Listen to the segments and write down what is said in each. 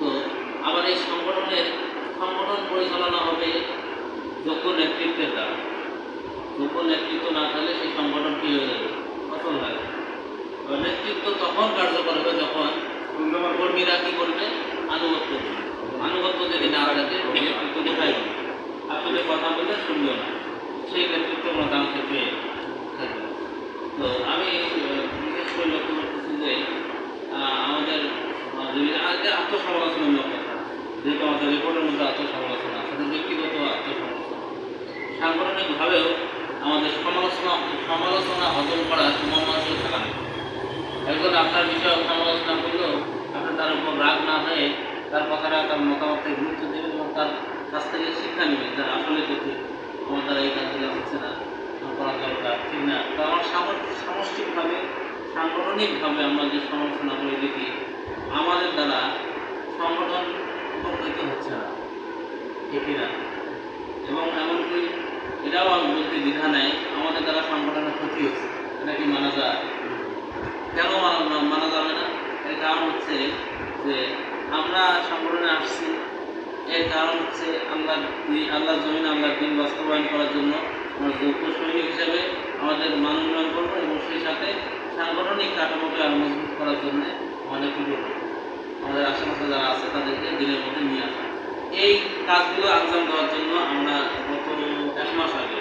তো আবার এই সংগঠনের, সংগঠন পরিচালনা হবে যোগ্য নেতৃত্বের দ্বারা। যোগ্য নেতৃত্ব না থাকলে সেই সংগঠন কি হয়ে যাবে? সফল হয়ে যাবে। নেতৃত্ব তখন কার্যকর হবে যখন কর্মীরা কি করবে? আনুগত্য করবে। আনুগত্য যদি না থাকে, নেতৃত্ব কোথায় আসলে কথা বললে শুনবেও না। সেই নেতৃত্ব প্রধান ক্ষেত্রে তো আমি বিশেষ করে লক্ষ্য করতেছি যে আমাদের আগে আত্মসমালোচনামূলক যেহেতু আমাদের রিপোর্টের মধ্যে আত্মসমালোচনা আছে ব্যক্তিগত আত্মসমালোচনা সাংগঠনিকভাবেও আমাদের সমালোচনা সমালোচনা হজম করা সমালোচনা থাকা আপনার বিষয়ে সমালোচনা করলেও আপনি তার উপর রাগ না হয়ে তার কথাটা তার মতামতকে গুরুত্ব দেবেন এবং তার কাছ থেকে শিক্ষা নেবেন যে আসলে ঠিক আমার দ্বারা এই কাজগুলো হচ্ছে না করা দরকার ঠিক না, তো আমার সামষ্টিকভাবে, সাংগঠনিকভাবে আমরা যে সমালোচনা করে দেখি, আমাদের দ্বারা সংগঠন উপকৃত হচ্ছে না। ঠিক না এবং এমনকি এটাও আমি বলতে দ্বিধা নেই আমাদের দ্বারা সংগঠনের ক্ষতি হচ্ছে এটা কি মানা যায় কেন মানা- মা- মানা যাবে না এর কারণ হচ্ছে যে আমরা সংগঠনে আসছি, এর কারণ হচ্ছে আল্লাহ আল্লাহ জমিন আল্লাহর দিন বাস্তবায়ন করার জন্য আমরা যোগ্য সৈনিক হিসেবে আমাদের মান উন্নয়ন করব এবং সেই সাথে সাংগঠনিক কাঠামোকে আরও মজবুত করার জন্য আমাদের করব আমাদের আশেপাশে যারা আছে তাদেরকে দিনের মধ্যে নিয়ে আসা। এই কাজগুলো আঞ্জাম দেওয়ার জন্য আমরা গত এক মাস আগে,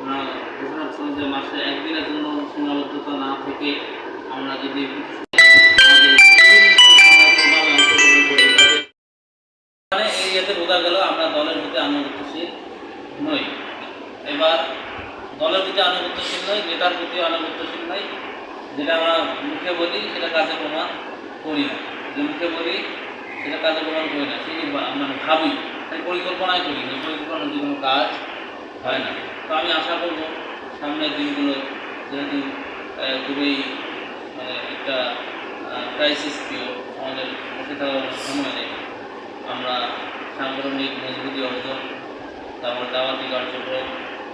আমরা ঘোষণা করছিলাম যে মাসে একদিনের জন্য সীমাবদ্ধতা না থেকে আমরা যদি মানে এই ইয়েতে বোঝা গেল, আমরা দলের প্রতি আনুগত্যশীল নই। এবার দলের প্রতি আনুগত্যশীল নই, নেতার প্রতি আনুগত্যশীল নই, যেটা আমরা মুখে বলি, সেটা কাজে প্রমাণ করি না। যে মুখে বলি, সেটা কাজে প্রমাণ করি না। সেই মানে ভাবি, তাই পরিকল্পনাই করি না। পরিকল্পনা যে কোনো কাজ হয় না। তো আমি আশা করব, সামনের দিনগুলো যেহেতু খুবই মানে একটা ক্রাইসিস পিরিয়ড আমাদের বসে থাকার সময় নেই। সাংগঠনিক মজবুতি অর্জন, তারপর দাওয়াতি কার্যক্রম,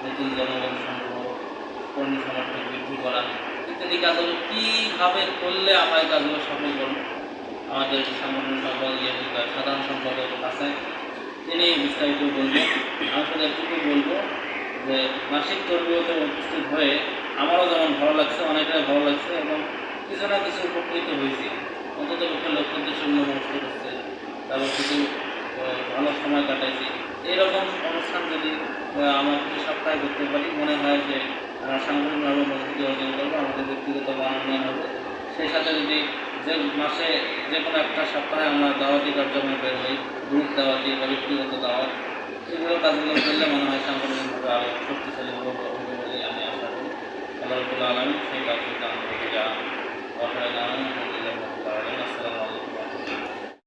নতুন জনগণ সংগ্রহ কর্মী সমর্থন বৃদ্ধি করা, ইত্যাদি কাজগুলো কীভাবে করলে আমরা কাজগুলো সফল করব? আমাদের সংগঠন সম্পাদক সাধারণ সম্পাদক আছে তিনি বিস্তারিত বলবেন। আমি শুধু এটুকু বলব যে মাসিক তরবিয়তে উপস্থিত হয়ে আমারও যেমন ভালো লাগছে, অনেকটাই ভালো লাগছে এবং কিছু না কিছু উপকৃত হয়েছি। অন্তত পক্ষে লক্ষ্য উদ্দেশ্য নষ্ট করছে। তারপর কিছু ভালো সময় কাটাইছি। এইরকম অনুষ্ঠান যদি আমরা প্রতি সপ্তাহে করতে পারি, মনে হয় যে আমরা সাংগঠনিকভাবে মজবুতি অর্জন করব, আমাদের ব্যক্তিগত উন্নয়ন হবে। সেই সাথে যদি যে মাসে যে কোনো একটা সপ্তাহে আমরা দাওয়াতি কার্যক্রমে বের হই গ্রুপ দাওয়াতি বা ব্যক্তিগত দাওয়াত, এগুলো কাজগুলো করলে মনে হয় সাংগঠনিকভাবে আরও শক্তিশালী হবে বলে আমি আশা করি। আল্লাহ আলমী সেই কাজগুলো আমাদেরকে যা আসসালামু আলাইকুম।